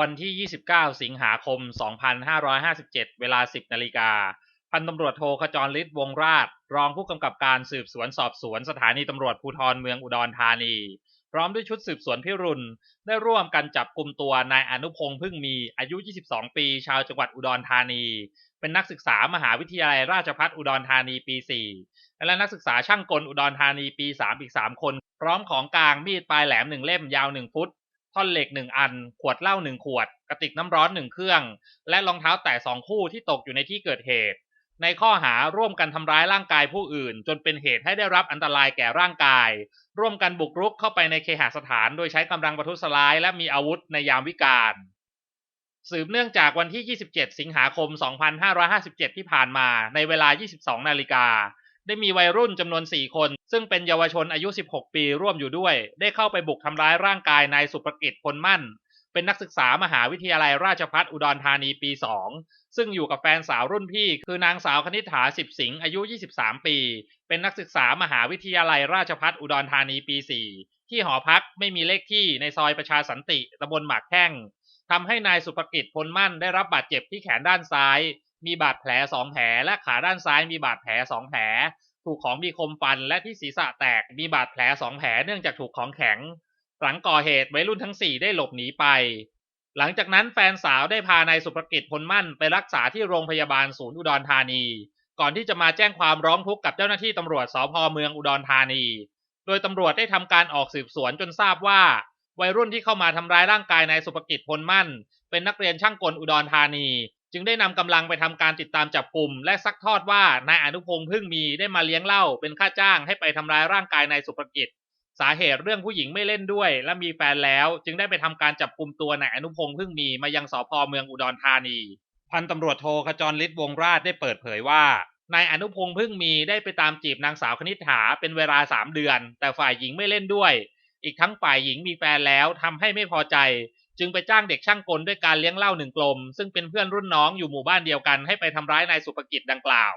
วันที่ 29 สิงหาคม 2557 เวลา 10 นาฬิกา พันตำรวจโทขจรฤทธิ์วงราช รองผู้กำกับการสืบสวนสอบสวนสถานีตำรวจภูธรเมืองอุดรธานี พร้อมด้วยชุดสืบสวนพิรุณ ได้ร่วมกันจับกลุ่มตัวนายอนุพงษ์พึ่งมี อายุ 22 ปี ชาวจังหวัดอุดรธานี เป็นนักศึกษามหาวิทยาลัยราชภัฏอุดรธานีปี 4 และนักศึกษาช่างกลอุดรธานีปี 3 อีก 3 คน พร้อมของกลางมีดปลายแหลม1เล่มยาว 1 ฟุต ท่อนเหล็ก1อัน ขวดเหล้า1ขวด กระติกน้ำร้อน1เครื่อง และรองเท้าแตะ2คู่ที่ตกอยู่ในที่เกิดเหตุ ในข้อหาร่วมกันทำร้ายร่างกายผู้อื่น จนเป็นเหตุให้ได้รับอันตรายแก่ร่างกาย ร่วมกันบุกรุกเข้าไปในเคหสถาน โดยใช้กำลังประทุษร้ายและมีอาวุธในยามวิกาลสืบเนื่องจากวันที่ 27 สิงหาคม 2557 ที่ผ่านมา ในเวลา 22 นาฬิกา ได้มีวัยรุ่นจำนวน 4 คน ซึ่งเป็นเยาวชนอายุ 16 ปีร่วมอยู่ด้วย ได้เข้าไปบุกทำร้ายร่างกายนายสุภกิจพลมั่น เป็นนักศึกษามหาวิทยาลัยราชภัฏอุดรธานีปี 2 ซึ่งอยู่กับแฟนสาวรุ่นพี่ คือนางสาวคณิษฐาสิบสิงอายุ 23 ปี เป็นนักศึกษามหาวิทยาลัยราชภัฏอุดรธานีปี 4 ที่หอพักไม่มีเลขที่ในซอยประชาสันติตำบลหมากแข้งทำให้นายสุภกิจพลมั่นได้รับบาดเจ็บที่แขนด้านซ้าย มีบาดแผลสองแผลและขาด้านซ้ายมีบาดแผลสองแผล ถูกของมีคมฟันและที่ศีรษะแตกมีบาดแผลสองแผลเนื่องจากถูกของแข็ง หลังก่อเหตุวัยรุ่นทั้ง4ได้หลบหนีไป หลังจากนั้นแฟนสาวได้พานายสุภกิจพลมั่นไปรักษาที่โรงพยาบาลศูนย์อุดรธานี ก่อนที่จะมาแจ้งความร้องทุกข์กับเจ้าหน้าที่ตำรวจสพเมืองอุดรธานี โดยตำรวจได้ทำการออกสืบสวนจนทราบว่า วัยรุ่นที่เข้ามาทำร้ายร่างกายนายสุภกิจพลมั่น เป็นนักเรียนช่างกลอุดรธานี จึงได้นำกำลังไปทำการติดตามจับกลุ่ม และซักทอดว่านายอนุพงษ์พึ่งมีได้มาเลี้ยงเหล้าเป็นค่าจ้างให้ไปทำร้ายร่างกายนายสุภกิจ สาเหตุเรื่องผู้หญิงไม่เล่นด้วย และมีแฟนแล้ว จึงได้ไปทำการจับกลุ่มตัวนายอนุพงษ์พึ่งมีมายังสพเมืองอุดรธานี พันตำรวจโทขจรฤทธิ์วงราชได้เปิดเผยว่านายอนุพงษ์พึ่งมีได้ไปตามจีบนางสาวคณิษฐาเป็นเวลาสามเดือน แต่ฝ่ายหญิงไม่เล่นด้วย อีกทั้งฝ่ายหญิงมีแฟนแล้วทำให้ไม่พอใจ จึงไปจ้างเด็กช่างกลด้วยการเลี้ยงเหล้าหนึ่งกลม ซึ่งเป็นเพื่อนรุ่นน้องอยู่หมู่บ้านเดียวกันให้ไปทำร้ายนายสุภกิจดังกล่าว